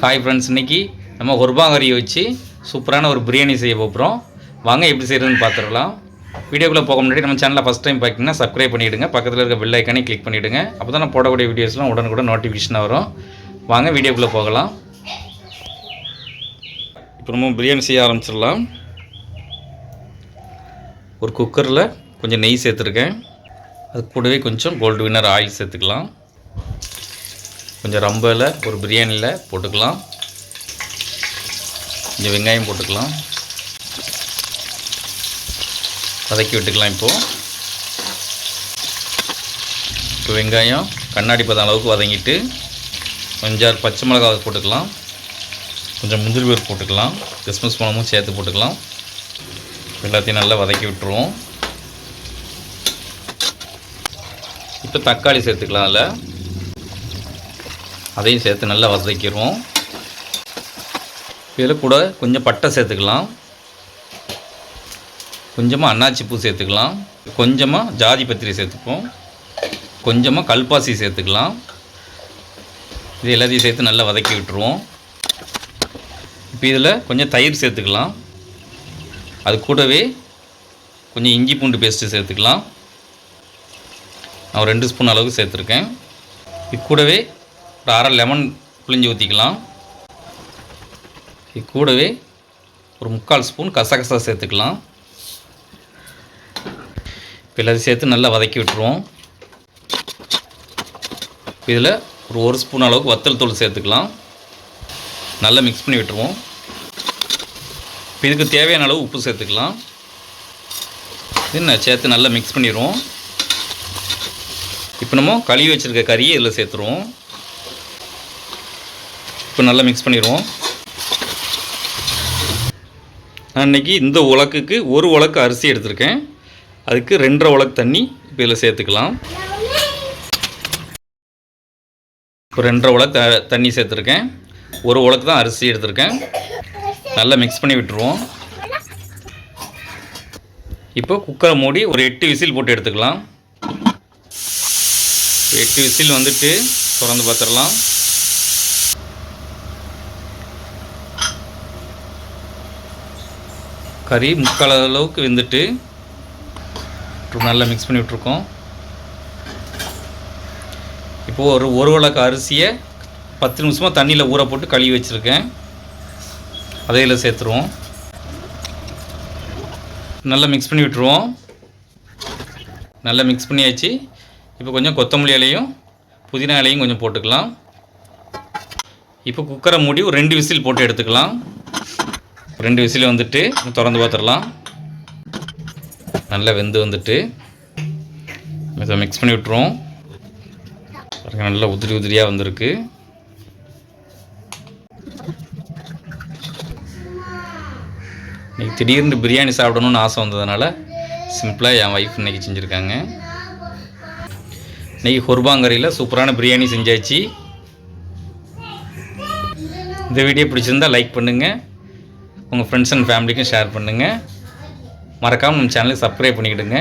Hi friends இன்றைக்கி நம்ம உருபாங்கரியை வச்சு சூப்பரான ஒரு பிரியாணி செய்ய போகிறோம் வாங்க எப்படி செய்கிறதுன்னு பார்த்துடலாம் வீடியோக்குள்ளே போக முன்னாடி நம்ம சேனலில் ஃபஸ்ட் டைம் பார்த்தீங்கன்னா சப்ஸ்கிரைப் பண்ணிவிடுங்க பக்கத்தில் இருக்க பெல் ஐக்கானே கிளிக் பண்ணிவிடுங்க அப்போ தான் நான் போடக்கூடிய வீடியோஸ்லாம் உடனுக்குடன் நோட்டிஃபிகேஷன் வரும். வாங்க வீடியோக்குள்ளே போகலாம். இப்போ நம்ம பிரியாணி செய்ய ஆரம்பிச்சிடலாம். ஒரு குக்கரில் கொஞ்சம் நெய் சேர்த்துருக்கேன். அது கூடவே கொஞ்சம் கோல்டு வின்னர் ஆயில் சேர்த்துக்கலாம். கொஞ்சம் ரம்பில் ஒரு பிரியாணியில் போட்டுக்கலாம். கொஞ்சம் வெங்காயம் போட்டுக்கலாம். வதக்கி விட்டுக்கலாம் இப்போது இப்போ வெங்காயம் கண்ணாடி பதம் அளவுக்கு வதங்கிட்டு கொஞ்சம் பச்சை மிளகாய் போட்டுக்கலாம். கொஞ்சம் முந்திரி பேர் போட்டுக்கலாம். கிறிஸ்மஸ் பழமும் சேர்த்து போட்டுக்கலாம். எல்லாத்தையும் நல்லா வதக்கி விட்டுருவோம். இப்போ தக்காளி சேர்த்துக்கலாம் அதில். அதையும் சேர்த்து நல்லா வதக்கிடுவோம். இதில் கூட கொஞ்சம் பட்டை சேர்த்துக்கலாம். கொஞ்சமாக அன்னாச்சி பூ சேர்த்துக்கலாம். கொஞ்சமாக ஜாதி பத்திரி சேர்த்துப்போம். கொஞ்சமாக கல்பாசி சேர்த்துக்கலாம். இது எல்லாத்தையும் சேர்த்து நல்லா வதக்கி விட்டுருவோம். இப்போ இதில் கொஞ்சம் தயிர் சேர்த்துக்கலாம். அது கூடவே கொஞ்சம் இஞ்சி பூண்டு பேஸ்ட்டு சேர்த்துக்கலாம். நான் ரெண்டு ஸ்பூன் அளவுக்கு சேர்த்துருக்கேன். இது கூடவே ஒரு அரை லெமன் புளிஞ்சு ஊற்றிக்கலாம் இது கூடவே ஒரு முக்கால் ஸ்பூன் கசகசா சேர்த்துக்கலாம். இப்போ எல்லாத்தையும் சேர்த்து நல்லா வதக்கி விட்டுருவோம். இதில் ஒரு ஒரு ஸ்பூன் அளவுக்கு வத்தல் தூள் சேர்த்துக்கலாம். நல்லா மிக்ஸ் பண்ணி விட்டுருவோம். இப்போ இதுக்கு தேவையான அளவு உப்பு சேர்த்துக்கலாம். இது சேர்த்து நல்லா மிக்ஸ் பண்ணிடுவோம் இப்போ நம்ம கழுவி வச்சுருக்க கறியை இதில் சேர்த்துருவோம். இப்போ நல்லா மிக்ஸ் பண்ணிடுவோம். நான் இன்றைக்கி இந்த உலக்குக்கு ஒரு உலக்கு அரிசி எடுத்திருக்கேன். அதுக்கு ரெண்டரை உலக்கு தண்ணி இப்போ இதில் சேர்த்துக்கலாம். இப்போ ரெண்டரை உலக்கு த- தண்ணி சேர்த்துருக்கேன். ஒரு உலக்கு தான் அரிசி எடுத்திருக்கேன். நல்லா மிக்ஸ் பண்ணி விட்டுருவோம். இப்போ குக்கரை மூடி ஒரு எட்டு விசில் போட்டு எடுத்துக்கலாம். எட்டு விசில் வந்துட்டு திறந்து பார்த்துடலாம். கறி முக்கால் அளவுக்கு வெந்துட்டு நல்லா மிக்ஸ் பண்ணி விட்ருக்கோம் இப்போது ஒரு ஒரு வழக்கு அரிசியை பத்து நிமிஷமாக தண்ணியில் ஊற போட்டு கழுவி வச்சுருக்கேன். அதையில் சேர்த்துருவோம். நல்லா மிக்ஸ் பண்ணி விட்டுருவோம். நல்லா மிக்ஸ் பண்ணியாச்சு. இப்போ கொஞ்சம் கொத்தமல்லி இலையும் புதினா இலையும் கொஞ்சம் போட்டுக்கலாம். இப்போ குக்கரை மூடி ஒரு ரெண்டு விசில் போட்டு எடுத்துக்கலாம். ரெண்டு விசில் வந்துட்டு திறந்து பார்த்துடலாம். நல்லா வெந்து வந்துட்டு. இதை மிக்ஸ் பண்ணி விட்டுருவோம். பாருங்க நல்லா உதிரி உதிரியாக வந்திருக்கு. இன்றைக்கி திடீர்னு பிரியாணி சாப்பிடணும்னு ஆசை வந்ததுனால சிம்பிளாக என் ஒய்ஃப் இன்னைக்கு செஞ்சுருக்காங்க. இன்னைக்கு ஹொர்பாங்கரையில் சூப்பரான பிரியாணி செஞ்சாச்சு. இந்த வீடியோ பிடிச்சிருந்தா லைக் பண்ணுங்கள் உங்கள் ஃப்ரெண்ட்ஸ் அண்ட் ஃபேமிலிக்கும் ஷேர் பண்ணுங்கள் மறக்காமல் நம்ம சேனலுக்கு சப்ஸ்கிரைப் பண்ணிக்கிடுங்க.